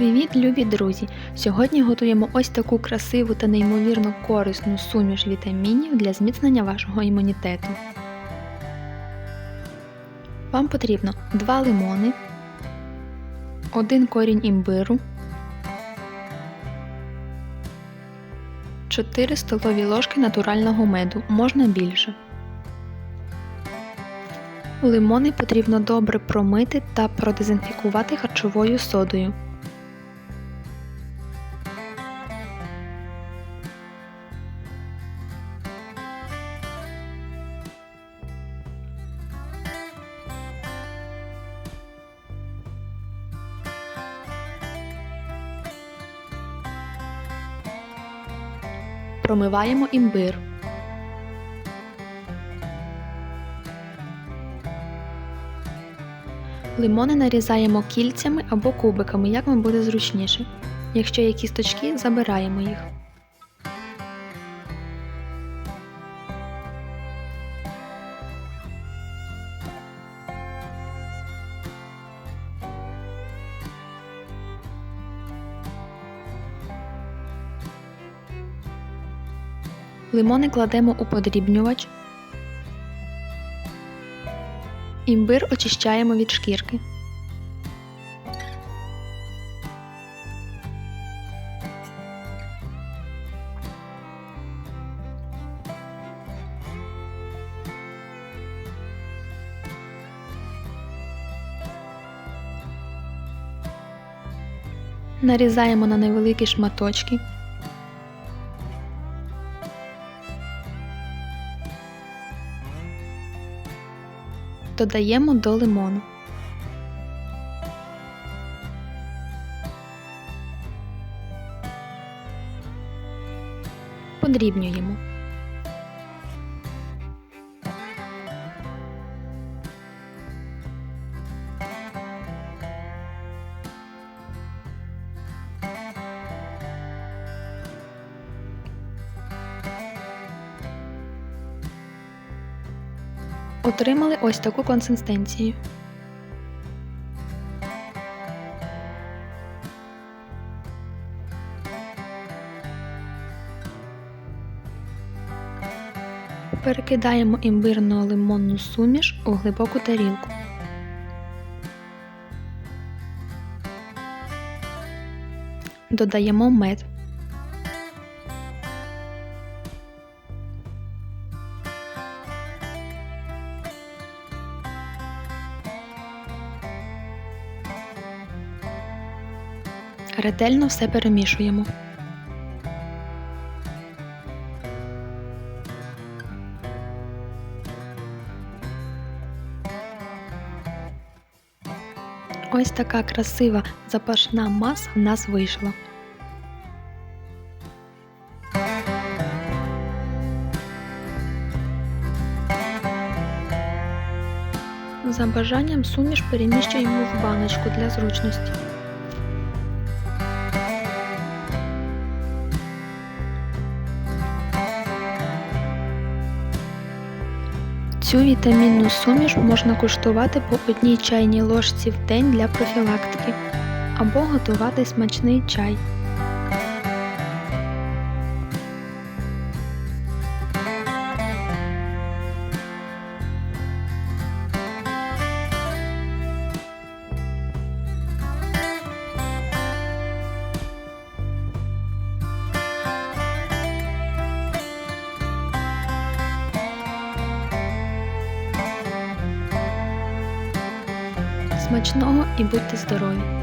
Привіт, любі друзі! Сьогодні готуємо ось таку красиву та неймовірно корисну суміш вітамінів для зміцнення вашого імунітету. Вам потрібно 2 лимони, 1 корінь імбиру, 4 столові ложки натурального меду, можна більше. Лимони потрібно добре промити та продезінфікувати харчовою содою. Промиваємо імбир. Лимони нарізаємо кільцями або кубиками, як вам буде зручніше. Якщо є кісточки, забираємо їх. Лимони кладемо у подрібнювач. Імбир очищаємо від шкірки. Нарізаємо на невеликі шматочки. Додаємо до лимону. Подрібнюємо. Отримали ось таку консистенцію. Перекидаємо імбирно-лимонну суміш у глибоку тарілку. Додаємо мед. Ретельно все перемішуємо. Ось така красива запашна маса в нас вийшла. За бажанням суміш переміщуємо в баночку для зручності. Цю вітамінну суміш можна куштувати по одній чайній ложці в день для профілактики або готувати смачний чай. Смачного і будьте здорові!